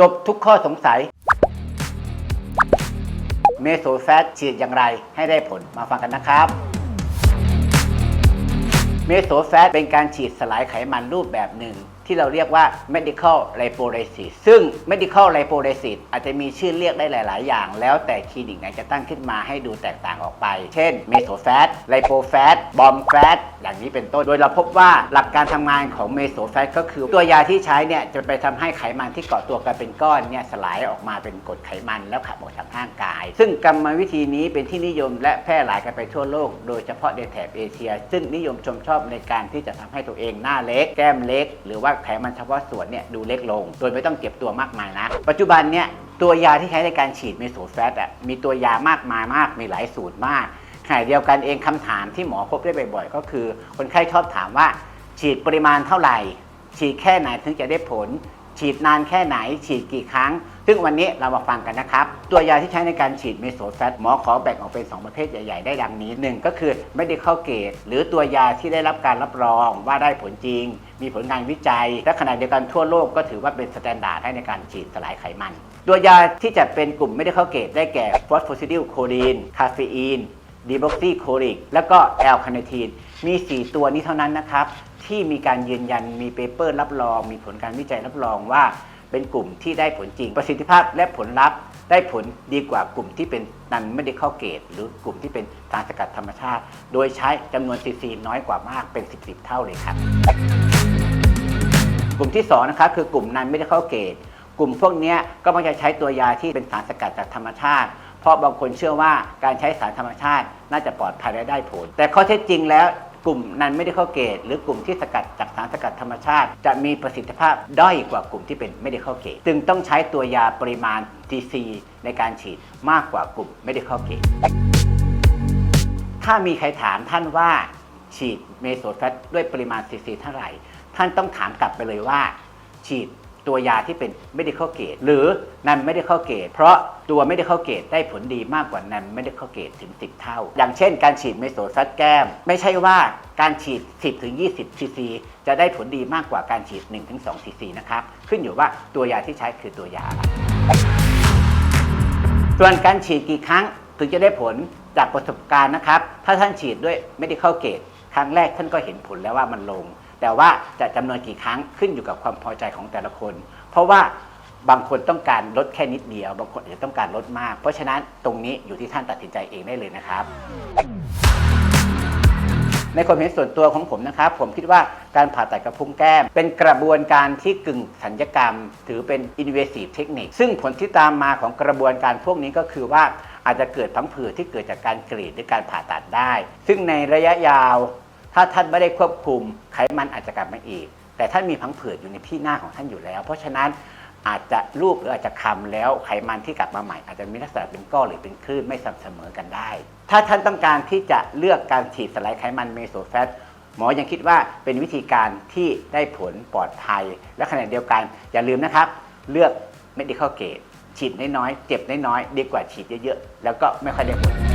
จบทุกข้อสงสัย เมโซแฟตฉีดอย่างไรให้ได้ผลมาฟังกันนะครับ เมโซแฟตเป็นการฉีดสลายไขมันรูปแบบหนึ่งที่เราเรียกว่า medical lipolysis ซึ่ง medical lipolysis อาจจะมีชื่อเรียกได้หลาย ๆ อย่าง แล้วแต่คลินิกไหนจะตั้งขึ้นมาให้ดูแตกต่างออกไป เช่นเมโซแฟตไลโปแฟตบอมแฟตอย่างนี้เป็นต้น โดยเราพบว่าหลักการทำงานของเมโซแฟตก็คือตัวยาที่ใช้เนี่ยจะไปทำให้ไขมันที่เกาะตัวกันเป็นก้อนเนี่ยสลายออกมาเป็นกรดไขมันแล้วขับออกจากร่างกาย ซึ่งกรรมวิธีนี้เป็นที่นิยมและแพร่หลายกันไปทั่วโลก โดยเฉพาะในแถบเอเชีย ซึ่งนิยมชมชอบในการที่จะทำให้ตัวเองหน้าเล็ก แก้มเล็ก หรือว่าไขมันเฉพาะส่วนเนี่ยดูเล็กลง โดยไม่ต้องเก็บตัวมากมายนะ ปัจจุบันเนี่ยตัวยาที่ใช้ในการฉีดเมโซแฟตอะมีตัวยามากมายมากมีหลายสูตรมากขณะเดียวกันเองคำถามที่หมอพบได้บ่อยๆ ก็คือ คนไข้ชอบถามว่า ฉีดปริมาณเท่าไหร่ ฉีดแค่ไหนถึงจะได้ผล ฉีดนานแค่ไหน ฉีดกี่ครั้ง ซึ่งวันนี้เรามาฟังกันนะครับ ตัวยาที่ใช้ในการฉีดเมโซแฟตหมอขอแบ่งออกเป็น 2 ประเภทใหญ่ ๆ ได้ดังนี้หนึ่งก็คือ medical grade หรือตัวยาที่ได้รับการรับรองว่าได้ผลจริง มีผลงานวิจัย และขณะเดียวกันทั่วโลกก็ถือว่าเป็นสแตนดาร์ดให้ในการฉีดสลายไขมัน ตัวยาที่จะเป็นกลุ่ม medical grade ได้แก่ฟอสโฟซิดิลโคลีนคาเฟอีนดีบ็อกซีโคลิกแล้วก็แอลคาเนทีนมี 4 ตัวนี้เท่านั้นนะครับ ที่มีการยืนยันมีเปเปอร์รับรอง มีผลการวิจัยรับรองว่าเป็นกลุ่มที่ได้ผลจริงประสิทธิภาพและผลลัพธ์ได้ผลดีกว่ากลุ่มที่เป็นนันไม่ได้เข้าเกต หรือกลุ่มที่เป็นสารสกัดธรรมชาติ โดยใช้จำนวนซีซีน้อยกว่ามากเป็น 10 10เท่าเลยครับ กลุ่มที่2นะครับคือกลุ่มนันไม่ได้เข้าเกตกลุ่มพวกนี้ก็มักจะใช้ตัวยาที่เป็นสารสกัดจากธรรมชาติ เพราะบางคนเชื่อว่าการใช้สารธรรมชาติน่าจะปลอดภัยและได้ผล แต่ข้อเท็จจริงแล้วกลุ่มนั้นไม่ได้เข้าเกต หรือกลุ่มที่สกัดจากสารสกัดธรรมชาติ จะมีประสิทธิภาพด้อยกว่ากลุ่มที่เป็นไม่ได้เข้าเกต จึงต้องใช้ตัวยาปริมาณ TC ในการฉีดมากกว่ากลุ่มไม่ได้เข้าเกต ถ้ามีใครถามท่านว่า ฉีดเมโซแฟตด้วยปริมาณซีซีเท่าไหร่ ท่านต้องถามกลับไปเลยว่า ฉีดตัวยาที่เป็นไม่ได้เข้าเกตหรือนันไม่ได้เข้าเกตเพราะตัวไม่ได้เข้าเกตได้ผลดีมากกว่านันไม่ได้เข้าเกตถึง 10 เท่า อย่างเช่น การฉีดเมโซแฟตแก้ม ไม่ใช่ว่าการฉีด 10 ถึง 20 ซีซี จะได้ผลดีมากกว่าการฉีด 1 ถึง 2 ซีซีนะครับ ขึ้นอยู่ว่าตัวยาที่ใช้คือตัวยา ส่วนการฉีดกี่ครั้งถึงจะได้ผลจากประสบการณ์นะครับ ถ้าท่านฉีดด้วยไม่ได้เข้าเกต ครั้งแรกท่านก็เห็นผลแล้วว่ามันลง แต่ว่าจะจำนวนกี่ครั้งขึ้นอยู่กับความพอใจของแต่ละคน เพราะว่าบางคนต้องการลดแค่นิดเดียว บางคนอาจจะต้องการลดมาก เพราะฉะนั้นตรงนี้อยู่ที่ท่านตัดสินใจเองได้เลยนะครับ ในความเห็นส่วนตัวของผมนะครับ ผมคิดว่าการผ่าตัดกระพุ้งแก้ม เป็นกระบวนการที่กึ่งสัญญกรรม ถือเป็น invasive technique ซึ่งผลที่ตามมาของกระบวนการพวกนี้ก็คือว่า อาจจะเกิดพังผืดที่เกิดจากการกรีดหรือการผ่าตัดได้ ซึ่งในระยะยาว ถ้าท่านไม่ได้ควบคุมไขมันอาจจะกลับมาอีก แต่ท่านมีพังผืดอยู่ในที่หน้าของท่านอยู่แล้ว เพราะฉะนั้นอาจจะรูปหรืออาจจะคำแล้วไขมันที่กลับมาใหม่อาจจะมีลักษณะเป็นก้อนหรือเป็นคลื่นไม่สม่ำเสมอกันได้ ถ้าท่านต้องการที่จะเลือกการฉีดสลายไขมันเมโซแฟตหมอยังคิดว่าเป็นวิธีการที่ได้ผลปลอดภัย และขณะเดียวกันอย่าลืมนะครับ เลือก medical grade ฉีดน้อยๆ เจ็บน้อยๆ ดีกว่าฉีดเยอะๆ แล้วก็ไม่ค่อยได้ผล